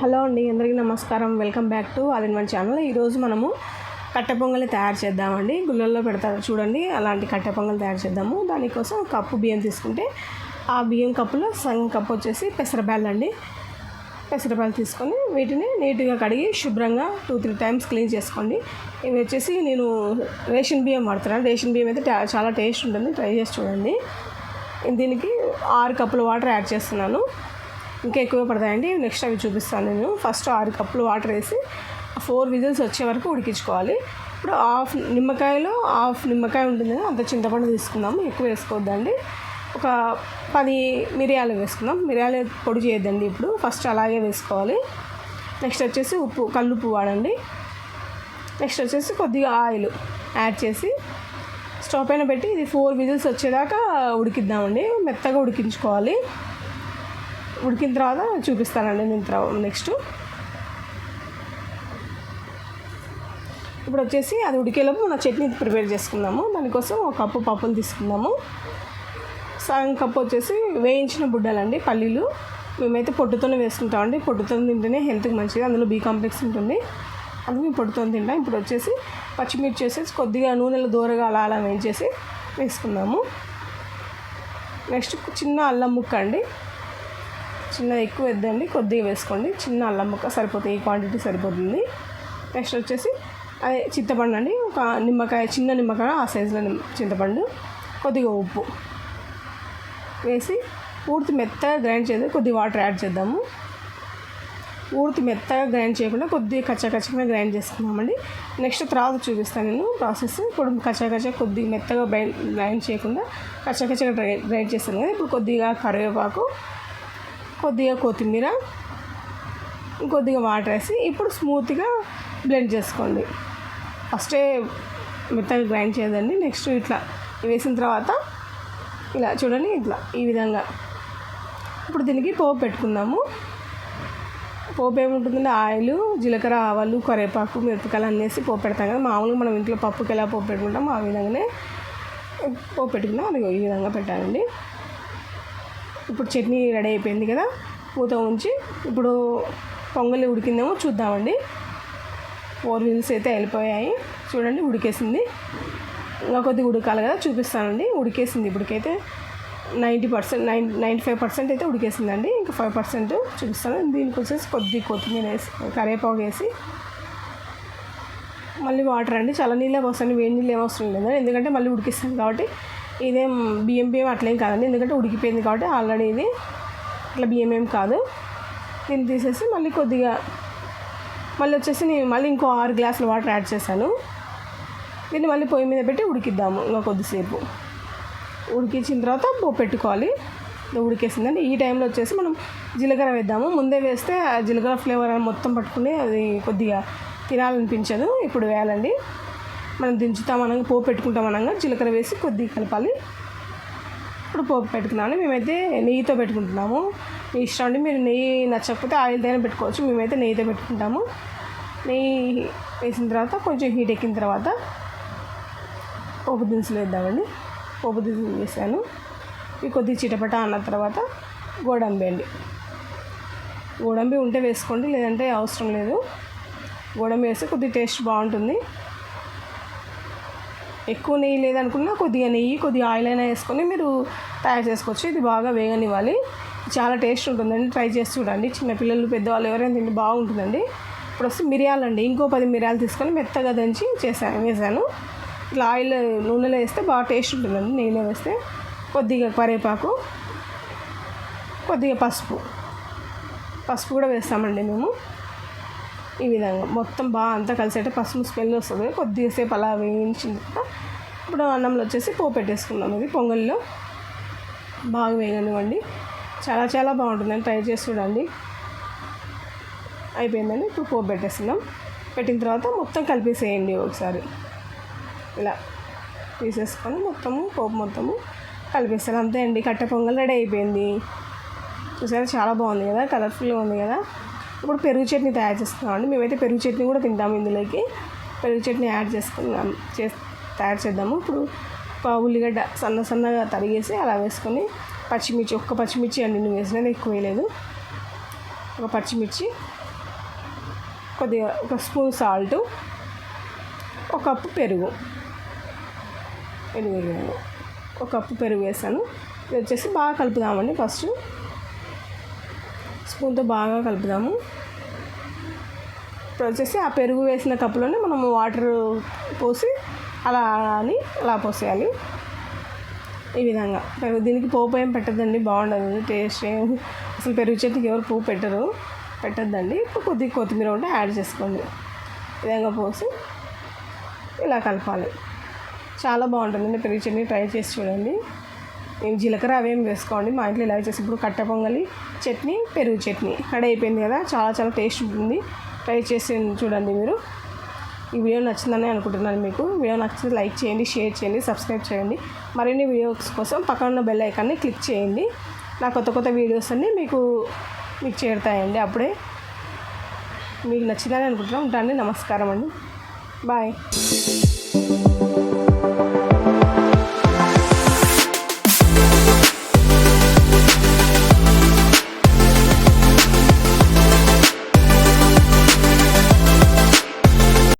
Hello అండి అందరికీ నమస్కారం. Welcome back to all in one channel. ఈరోజు మనము కట్టె పొంగలి తయారు చేద్దామండి. గుళ్ళల్లో పెడతారు చూడండి అలాంటి కట్టె పొంగల్ తయారు చేద్దాము. దానికోసం కప్పు బియ్యం తీసుకుంటే ఆ బియ్యం కప్పులో సగం కప్పు వచ్చేసి పెసరబ్యాళ్ళు అండి. పెసరపాలు తీసుకొని వీటిని నీట్గా కడిగి శుభ్రంగా టూ త్రీ టైమ్స్ క్లీన్ చేసుకోండి. ఇవి వచ్చేసి నేను రేషన్ బియ్యం వాడుతున్నాను. రేషన్ బియ్యం అయితే చాలా టేస్ట్ ఉంటుంది. ట్రై చేసి చూడండి. దీనికి ఆరు కప్పుల వాటర్ యాడ్ చేస్తున్నాను. ఇంకా ఎక్కువ పడతాయండి. నెక్స్ట్ అవి చూపిస్తాను నేను. ఫస్ట్ ఆరు కప్పులు వాటర్ వేసి ఫోర్ విజిల్స్ వచ్చే వరకు ఉడికించుకోవాలి. ఇప్పుడు హాఫ్ నిమ్మకాయలో హాఫ్ నిమ్మకాయ ఉంటుంది కదా అంత చింతపండు తీసుకుందాము. ఎక్కువ వేసుకోవద్దండి. ఒక పది మిరియాలు వేసుకుందాం. మిరియాలు పొడి చేయొద్దండి ఇప్పుడు. ఫస్ట్ అలాగే వేసుకోవాలి. నెక్స్ట్ వచ్చేసి ఉప్పు కల్లుప్పు వాడండి. నెక్స్ట్ వచ్చేసి కొద్దిగా ఆయిల్ యాడ్ చేసి స్టవ్ పైన పెట్టి ఇది ఫోర్ విజిల్స్ వచ్చేదాకా ఉడికిద్దామండి. మెత్తగా ఉడికించుకోవాలి. ఉడికిన తర్వాత చూపిస్తానండి నేను తర్వాత నెక్స్ట్. ఇప్పుడు వచ్చేసి అది ఉడికేలోపు మన చట్నీ ప్రిపేర్ చేసుకుందాము. దానికోసం ఒక కప్పు పప్పులు తీసుకుందాము. సగం కప్పు వచ్చేసి వేయించిన బుడ్డలండి పల్లీలు. మేమైతే పొట్టుతోనే వేసుకుంటామండి. పొట్టుతో తింటేనే హెల్త్కి మంచిది. అందులో బీ కాంప్లెక్స్ ఉంటుంది. అది మేము పొట్టుతో తింటాం. ఇప్పుడు వచ్చేసి పచ్చిమిర్చి వేసేసి కొద్దిగా నూనెలో దూరగా అలా అలా వేయించేసి వేసుకుందాము. నెక్స్ట్ చిన్న అల్లం ముక్క అండి. చిన్న ఎక్కువ వేద్దండి కొద్దిగా వేసుకోండి. చిన్న అల్లం ముక్క సరిపోతుంది ఈ క్వాంటిటీ సరిపోతుంది. నెక్స్ట్ వచ్చేసి అదే చింతపండు అండి. ఒక నిమ్మకాయ చిన్న నిమ్మకాయ ఆ సైజులో చింతపండు. కొద్దిగా ఉప్పు వేసి పూర్తి మెత్తగా గ్రైండ్ చేద్దాం. కొద్దిగా వాటర్ యాడ్ చేద్దాము. పూర్తి మెత్తగా గ్రైండ్ చేయకుండా కొద్దిగా కచ్చా కచ్చగా గ్రైండ్ చేసుకున్నామండి నెక్స్ట్ తర్వాత చూపిస్తాను నేను ప్రాసెస్ ఇప్పుడు కచ్చా కొద్దిగా మెత్తగా గ్రైండ్ గ్రైండ్ చేయకుండా కచ్చా కచ్చగా డ్రై గ్రైండ్ చేస్తాను కదా. ఇప్పుడు కొద్దిగా కరివేపాకు కొద్దిగా కొత్తిమీర కొద్దిగా వాటర్ వేసి ఇప్పుడు స్మూత్గా బ్లెండ్ చేసుకోండి. ఫస్టే మెత్తగా గ్రైండ్ చేయదండి నెక్స్ట్ ఇట్లా వేసిన తర్వాత ఇలా చూడండి ఇట్లా ఈ విధంగా. ఇప్పుడు దీనికి పోపు పెట్టుకుందాము. పోపు ఏముంటుందంటే ఆయిల్ జీలకర్ర ఆవాలు కరివేపాకు మిరపకాయలు అన్నేసి పోపు పెడతాం కదా. మామూలుగా మనం ఇంట్లో పప్పుకి ఎలా పోపు పెట్టుకుంటాం ఆ విధంగానే పోపు పెట్టుకున్నాం. అది ఈ విధంగా పెట్టాలండి. ఇప్పుడు చట్నీ రెడీ అయిపోయింది కదా మూత ఉంచి ఇప్పుడు పొంగలి ఉడికిందేమో చూద్దామండి. ఫోర్ వీల్స్ అయితే వెళ్ళిపోయాయి. చూడండి ఉడికేసింది. ఇంకా కొద్దిగా ఉడకాలి కదా చూపిస్తానండి. ఉడికేసింది ఇప్పటికైతే ninety percent nine ninety five percent అయితే ఉడికేసిందండి. ఇంకా ఫైవ్ పర్సెంట్ చూపిస్తాను. దీనికి వచ్చేసి కొద్ది కొత్తిమీర వేసి కరివేపాకు వేసి. మళ్ళీ వాటర్ అండి. చాలా నీళ్ళే పోస్తాను వేడి నీళ్ళు ఏమవసరం లేదు. ఎందుకంటే మళ్ళీ ఉడికిస్తాను కాబట్టి ఇదేం బియ్యం బియ్యం అట్లేం కాదండి. ఎందుకంటే ఉడికిపోయింది కాబట్టి ఆల్రెడీ ఇది అట్లా బియ్యం ఏం కాదు. దీన్ని తీసేసి మళ్ళీ కొద్దిగా మళ్ళీ వచ్చేసి నేను మళ్ళీ ఇంకో ఆరు గ్లాసుల వాటర్ యాడ్ చేశాను. దీన్ని మళ్ళీ పొయ్యి మీద పెట్టి ఉడికిద్దాము ఇంకా కొద్దిసేపు. ఉడికించిన తర్వాత పోపు పెట్టుకోవాలి. ఉడికేసిందండి. ఈ టైంలో వచ్చేసి మనం జీలకర్ర వేద్దాము. ముందే వేస్తే ఆ జీలకర్ర ఫ్లేవర్ మొత్తం పట్టుకుని అది కొద్దిగా తినాలనిపించదు. ఇప్పుడు వేయాలండి. మనం దించుతాం అనగా పోపు పెట్టుకుంటాం అనగా జీలకర్ర వేసి కొద్దిగా కలపాలి. ఇప్పుడు పోపు పెట్టుకున్నాను. మేమైతే నెయ్యితో పెట్టుకుంటున్నాము. మీ ఇష్టం అండి. మీరు నెయ్యి నచ్చకపోతే ఆయిల్తోనే పెట్టుకోవచ్చు. మేమైతే నెయ్యితో పెట్టుకుంటాము. నెయ్యి వేసిన తర్వాత కొంచెం హీట్ ఎక్కిన తర్వాత పోపు దినుసులు వేద్దామండి. పోపు దినుసులు వేసాను. ఇవి కొద్దిగా చిటపట అన్న తర్వాత గోడంబి అండి. గోడంబి ఉంటే వేసుకోండి. లేదంటే అవసరం లేదు. గోడంబి వేస్తే కొద్దిగా టేస్ట్ బాగుంటుంది. ఎక్కువ నెయ్యి లేదనుకున్నా కొద్దిగా నెయ్యి కొద్దిగా ఆయిల్ అయినా వేసుకొని మీరు తయారు చేసుకోవచ్చు. ఇది బాగా వేగనివ్వాలి. చాలా టేస్ట్ ఉంటుందండి. ట్రై చేసి చూడండి. చిన్నపిల్లలు పెద్దవాళ్ళు ఎవరైనా తింటే బాగుంటుందండి. ఇప్పుడు వస్తే మిరియాలండి ఇంకో పది మిరియాలు తీసుకొని మెత్తగా దంచి చేశాను వేసాను ఇట్లా ఆయిల్ నూనెలో వేస్తే బాగా టేస్ట్ ఉంటుందండి. నెయ్యిలో వేస్తే కొద్దిగా కరివేపాకు కొద్దిగా పసుపు. పసుపు కూడా వేస్తామండి మేము. ఈ విధంగా. మొత్తం బాగా అంతా కలిసేట పసుపు స్మెల్ వస్తుంది. కొద్దిగా సేపు అలా వేయించిన తర్వాత ఇప్పుడు అన్నంలో వచ్చేసి పోపు పెట్టేసుకున్నాం ఇది పొంగల్లో బాగా వేగనివ్వండి. చాలా చాలా బాగుంటుందండి ట్రై చేసి చూడండి. అయిపోయిందండి. ఇప్పుడు పోపు పెట్టేస్తున్నాం పెట్టిన తర్వాత మొత్తం కలిపేసేయండి ఒకసారి. ఇలా తీసేసుకొని మొత్తము పోపు మొత్తము కలిపేస్తారు. అంతే అండి. కట్టె పొంగల్ రెడీ అయిపోయింది. చూసారా? చాలా బాగుంది కదా? కలర్ఫుల్గా ఉంది కదా? ఇప్పుడు పెరుగు చట్నీ తయారు చేసుకున్నామండి మేమైతే పెరుగు చట్నీ కూడా తింటాము ఇందులోకి. పెరుగు చట్నీ యాడ్ చేసుకున్నాం చే తయారు చేద్దాము. ఇప్పుడు ఉల్లిగడ్డ సన్న సన్నగా తరిగేసి అలా వేసుకొని పచ్చిమిర్చి ఒక్క పచ్చిమిర్చి అండి నువ్వు వేసినది ఎక్కువ వేయలేదు. ఒక పచ్చిమిర్చి కొద్దిగా ఒక స్పూన్ సాల్ట్ ఒక కప్పు పెరుగు. పెరుగు ఒక కప్పు పెరుగు వేసాను. ఇది వచ్చేసి బాగా కలుపుదామండి ఫస్ట్. స్పూన్తో బాగా కలుపుదాము. ఇప్పుడు వచ్చేసి ఆ పెరుగు వేసిన కప్పులోనే మనం వాటర్ పోసి అలా అని అలా పోసేయాలి. ఈ విధంగా. పెరుగు దీనికి పోపు ఏం పెట్టద్దండి బాగుండదు టేస్ట్ ఏం అసలు పెరుగు చెట్టుకి ఎవరు పువ్వు పెట్టరు. పెట్టద్దండి. ఇప్పుడు కొద్దిగా కొత్తిమీర ఉంటే యాడ్ చేసుకోండి. ఈ విధంగా పోసి ఇలా కలపాలి. చాలా బాగుంటుందండి పెరుగు చట్నీ. ట్రై చేసి చూడండి. నేను జీలకర్ర అవేం వేసుకోండి. మా ఇంట్లో ఇలా చేసి ఇప్పుడు కట్ట పొంగలి చట్నీ పెరుగు చట్నీ. రెడీ అయిపోయింది కదా చాలా చాలా టేస్ట్ ఉంటుంది. ట్రై చేసి చూడండి మీరు. ఈ వీడియో నచ్చిందని అనుకుంటున్నాను మీకు. వీడియో నచ్చితే లైక్ చేయండి షేర్ చేయండి సబ్స్క్రైబ్ చేయండి. మరిన్ని వీడియోస్ కోసం పక్కన ఉన్న బెల్ ఐకాన్ని క్లిక్ చేయండి. నా కొత్త కొత్త వీడియోస్ అన్నీ మీకు మీకు చేరుతాయండి అప్పుడే. మీకు నచ్చిందని అనుకుంటున్నాం ఉంటాను. నమస్కారం అండి. బాయ్